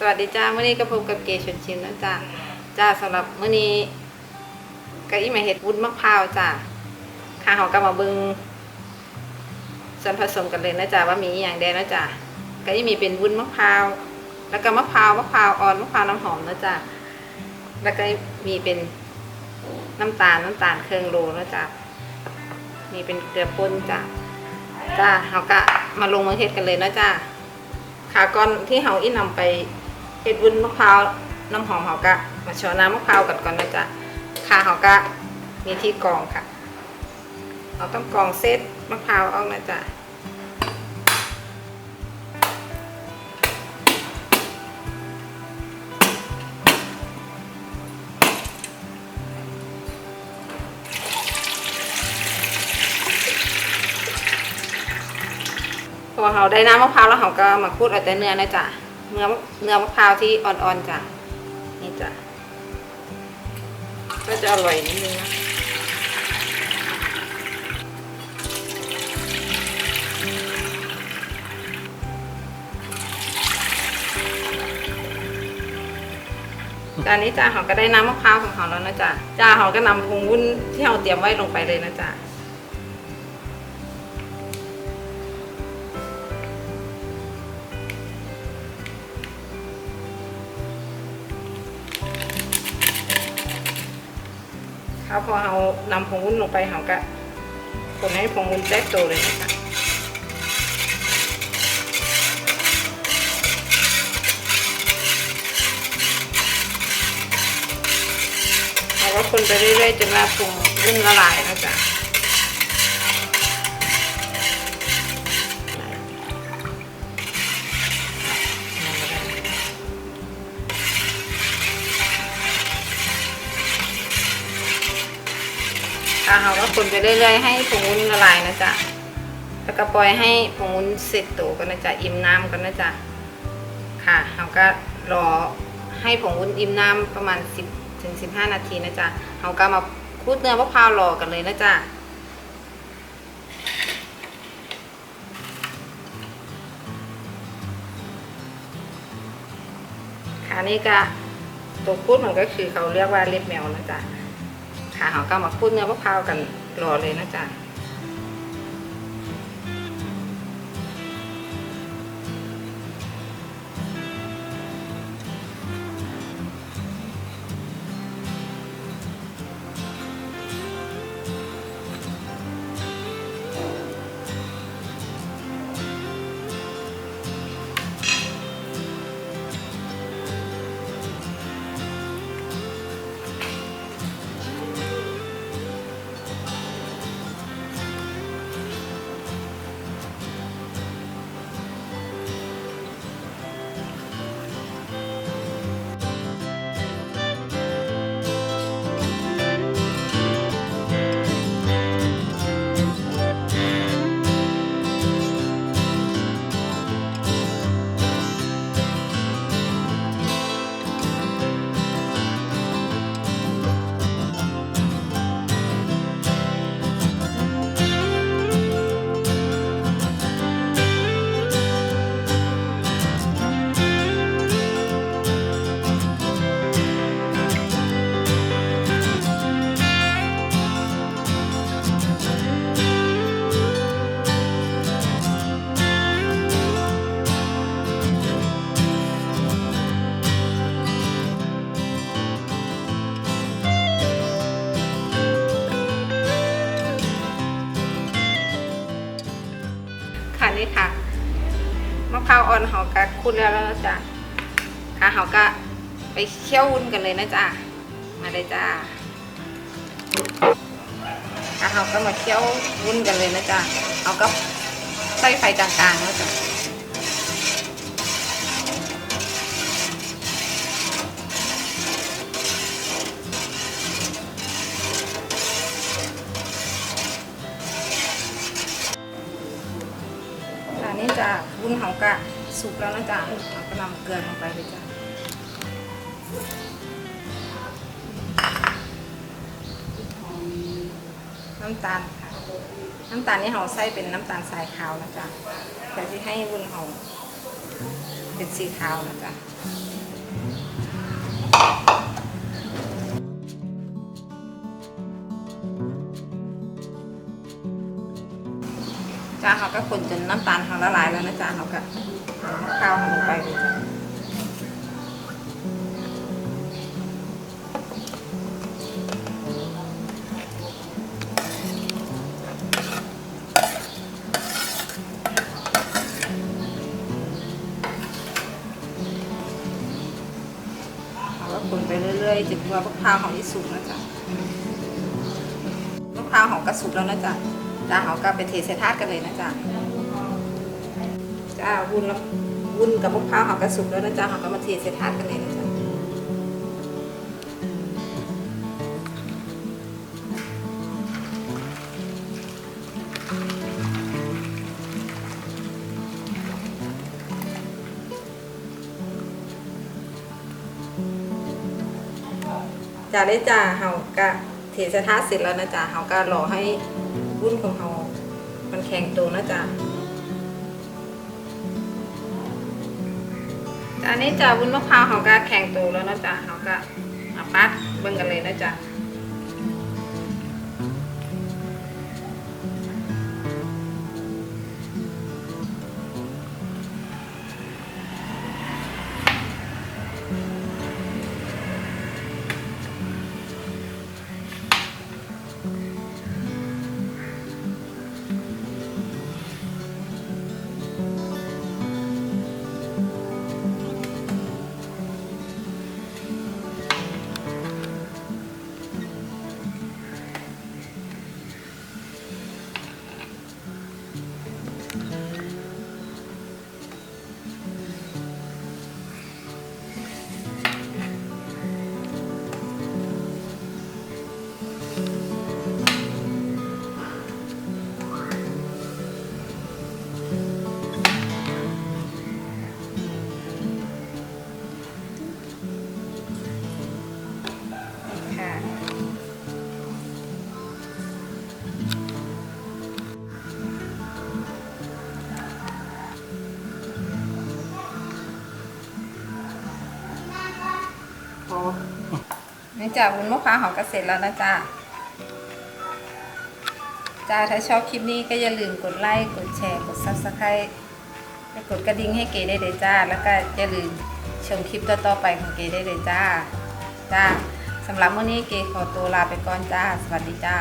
สวัสดีจ้าเมื่อนี้ก็พบกับเกชวนชิมนะจ้าจ้าสำหรับเมื่อนี้ก็อีมาเห็ดวุ้นมะพร้าวจ้าข้าเขาก็มาบิงส่วนผสมกันเลยนะจ้าว่ามีอย่างใดนะจ้าก็อีมีเป็นวุ้นมะพร้าวแล้วก็มะพร้าวมะพร้าวอ่อนมะพร้าวน้ำหอมนะจ้าแล้วก็มีเป็นน้ำตาลน้ำตาลเครื่องโลนะจ้ามีเป็นเกลือป่นจ้าจ้าเขาก็มาลงมือเฮ็ดกันเลยนะจ้าค่ะก่อนที่เฮาอีนำไป เฮ็ดวุ้นมะพร้าวน้ำหอมเฮาก็มาช้อนน้ำมะพร้าวกันก่อนนะจ๊ะค่ะเฮาก็มีที่กรองค่ะ เราต้องกรองเซตมะพร้าวเอานะจ๊ะพอเราได้น้ำมะพร้าวแล้วเราก็มาคูดเอาแต่เนื้อนะจ๊ะ เนื้อเนื้อมะพร้าวที่อ่อนๆจ้ะนี่จ้ะก็จะอร่อยนิดนึงนะจานนี้จ้าเขาก็ได้น้ำมะพร้าวของเขาแล้วนะจ๊ะจ้าเขาก็นำผงวุ้นที่เราเตรียมไว้ลงไปเลยนะจ๊ะ ครับพอเอานำผงวุ้นลงไปเขาก็คนให้ผงวุ้นแตกตัวเลยนะคะเราก็คนไปเรื่อยๆจนว่าผงวุ้นละลายนะจ๊ะ ค่ะเราก็คนไปเรื่อยๆให้ผงวุ้นละลายนะจ๊ะแล้วก็ปล่อยให้ผงวุ้นเสร็จตัวกันนะจ๊ะอิ่มน้ำกันนะจ๊ะค่ะเราก็รอให้ผงวุ้นอิ่มน้ำประมาณ 10ถึง15 นาทีนะจ๊ะเราก็มาคูดเนื้อมะพร้าวรอกันเลยนะจ๊ะค่ะนี่ก็ตัวคูดมันก็คือเขาเรียกว่าเล็บแมวนะจ๊ะ ค่ะเขาก็มาพูดเนื้อมะพร้าวกันรอเลยนะจ๊ะค่ะาวอ่อนเขาก็คุณแล้วแล้วนะจ๊ะค่ะเขาก็ไปเคี่ยววุ้นกันเลยนะจ๊ะ มาเลยจ้าค่ะเขาก็มาเคี่ยววุ้นกันเลยนะจ๊ะเขาก็ใส่ไฟกลางๆแล้วจ้ะ นี่จ้ะวุ้นเขากะสุกแล้วนะจ๊ะเราก็นำเกลือลงไปเลยจ้ะน้ำตาลค่ะน้ำตาลนี่เราใส่เป็นน้ำตาลทรายขาวนะจ๊ะแต่ที่ให้วุ้นเขาเป็นสีขาวนะจ๊ะ จ้าเขาก็คนจนน้ำตาลเขาละลายแล้วนะจ๊ะเขาก็เอาข้าวลงไปจะเขาคนไปเรื่อยๆจนกว่ามะพร้าวของที่สุกนะจ๊ะมะพร้าวของกระสุกแล้วนะจ๊ะ จ้าเขาก็ไปเทใส่ถาดกันเลยนะจ๊ะจ้าวุ้นแล้ววุ้นกับมะพร้าวหอมกระสุกแล้วนะจ๊ะหอมก็มาเทใส่ถาดกันเลยนะจ๊ะจ้าได้จ้าเฮาก็เทใส่ถาดเสร็จแล้วนะจ๊ะเฮาก็รอให้ วุ้นของเฮามันแข็งตัวนะจ๊ะอันนี้จะวุ้นมะพร้าวเขาก็แข็งตัวแล้วนะจ๊ะเขาก็มาปัดเบิ่งกันเลยนะจ๊ะ นี่จ้ะวุ้นมะพร้าวหอมก็เสร็จแล้วนะจ๊ะจ้าถ้าชอบคลิปนี้ก็อย่าลืมกดไลค์กดแชร์กดซับสไครต์และกดกระดิ่งให้เก๋ได้เลยจ้า แล้วก็อย่าลืมชมคลิปต่อๆไปของเก๋ได้เลยจ้า จ้าสำหรับวันนี้เก๋ขอตัวลาไปก่อนจ้า สวัสดีจ้า